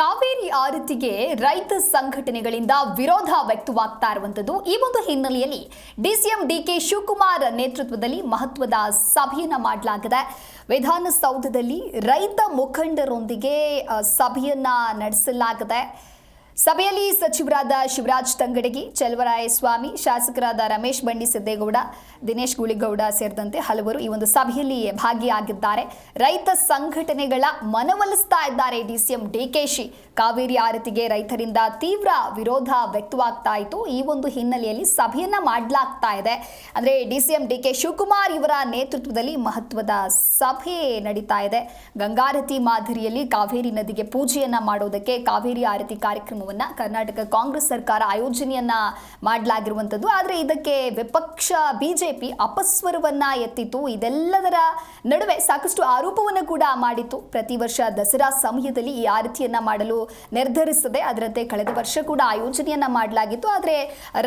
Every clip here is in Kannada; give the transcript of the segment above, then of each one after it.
ಕಾವೇರಿ ಆರತಿಗೆ ರೈತ ಸಂಘಟನೆಗಳಿಂದ ವಿರೋಧ ವ್ಯಕ್ತವಾಗ್ತಾ ಇರುವಂಥದ್ದು ಈ ಒಂದು ಹಿನ್ನೆಲೆಯಲ್ಲಿ ಡಿಸಿಎಂ ಡಿಕೆ ಶಿವಕುಮಾರ್ ನೇತೃತ್ವದಲ್ಲಿ ಮಹತ್ವದ ಸಭೆಯನ್ನು ಮಾಡಲಾಗಿದೆ. ವಿಧಾನಸೌಧದಲ್ಲಿ ರೈತ ಮುಖಂಡರೊಂದಿಗೆ ಸಭೆಯನ್ನ ನಡೆಸಲಾಗಿದೆ. ಸಭೆಯಲ್ಲಿ ಸಚಿವರಾದ ಶಿವರಾಜ್ ತಂಗಡಗಿ ಸ್ವಾಮಿ ಶಾಸಕರಾದ ರಮೇಶ್ ಬಂಡಿ ಸಿದ್ದೇಗೌಡ, ದಿನೇಶ್ ಗುಳಿಗೌಡ ಸೇರಿದಂತೆ ಹಲವರು ಈ ಒಂದು ಸಭೆಯಲ್ಲಿ ಭಾಗಿಯಾಗಿದ್ದಾರೆ. ರೈತ ಸಂಘಟನೆಗಳ ಮನವೊಲಿಸ್ತಾ ಇದ್ದಾರೆ ಡಿಸಿಎಂ ಡಿಕೆಶಿ. ಕಾವೇರಿ ಆರತಿಗೆ ರೈತರಿಂದ ತೀವ್ರ ವಿರೋಧ ವ್ಯಕ್ತವಾಗ್ತಾ ಇತ್ತು. ಈ ಒಂದು ಹಿನ್ನೆಲೆಯಲ್ಲಿ ಸಭೆಯನ್ನ ಮಾಡಲಾಗ್ತಾ ಇದೆ. ಅಂದ್ರೆ ಡಿಸಿಎಂ ಡಿಕೆ ಶಿವಕುಮಾರ್ ಇವರ ನೇತೃತ್ವದಲ್ಲಿ ಮಹತ್ವದ ಸಭೆ ನಡೀತಾ ಇದೆ. ಗಂಗಾರತಿ ಮಾದರಿಯಲ್ಲಿ ಕಾವೇರಿ ನದಿಗೆ ಪೂಜೆಯನ್ನ ಮಾಡೋದಕ್ಕೆ ಕಾವೇರಿ ಆರತಿ ಕಾರ್ಯಕ್ರಮವನ್ನ ಕರ್ನಾಟಕ ಕಾಂಗ್ರೆಸ್ ಸರ್ಕಾರ ಆಯೋಜನೆಯನ್ನ ಮಾಡಲಾಗಿರುವಂಥದ್ದು ಆದರೆ ಇದಕ್ಕೆ ವಿಪಕ್ಷ ಬಿಜೆಪಿ ಅಪಸ್ವರವನ್ನ ಎತ್ತಿತ್ತು. ಇದೆಲ್ಲದರ ನಡುವೆ ಸಾಕಷ್ಟು ಆರೋಪವನ್ನು ಕೂಡ ಮಾಡಿತ್ತು. ಪ್ರತಿ ವರ್ಷ ದಸರಾ ಸಮಯದಲ್ಲಿ ಈ ಆರತಿಯನ್ನ ಮಾಡಲು ನಿರ್ಧರಿಸದೆ ಅದರಂತೆ ಕಳೆದ ವರ್ಷ ಕೂಡ ಆಯೋಜನೆಯನ್ನ ಮಾಡಲಾಗಿತ್ತು. ಆದರೆ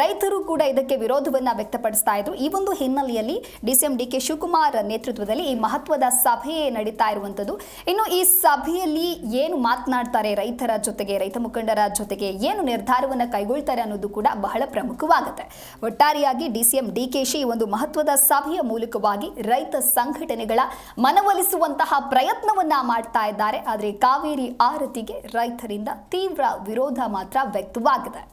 ರೈತರು ಕೂಡ ಇದಕ್ಕೆ ವಿರೋಧವನ್ನ ವ್ಯಕ್ತಪಡಿಸ್ತಾ ಇದ್ರು. ಈ ಒಂದು ಹಿನ್ನೆಲೆಯಲ್ಲಿ ಡಿಸಿಎಂ ಡಿ ಕೆ ಶಿವಕುಮಾರ್ ನೇತೃತ್ವದಲ್ಲಿ ಈ ಮಹತ್ವದ ಸಭೆ ನಡೀತಾ ಇರುವಂಥದ್ದು ಇನ್ನು ಈ ಸಭೆಯಲ್ಲಿ ಏನು ಮಾತನಾಡ್ತಾರೆ ರೈತರ ಜೊತೆಗೆ, ರೈತ ಮುಖಂಡರ ಜೊತೆಗೆ ಏನು ನಿರ್ಧಾರವನ್ನು ಕೈಗೊಳ್ತಾರೆ ಅನ್ನೋದು ಕೂಡ ಬಹಳ ಪ್ರಮುಖವಾಗುತ್ತೆ. ಒಟ್ಟಾರೆಯಾಗಿ ಡಿಸಿಎಂ ಡಿಕೆಶಿ ಒಂದು ಮಹತ್ವದ ಸಭೆಯ ಮೂಲಕವಾಗಿ ರೈತ ಸಂಘಟನೆಗಳ ಮನವೊಲಿಸುವಂತಹ ಪ್ರಯತ್ನವನ್ನ ಮಾಡ್ತಾ ಇದ್ದಾರೆ. ಆದರೆ ಕಾವೇರಿ ಆರತಿಗೆ ರೈತರಿಂದ ತೀವ್ರ ವಿರೋಧ ಮಾತ್ರ ವ್ಯಕ್ತವಾಗಿದೆ.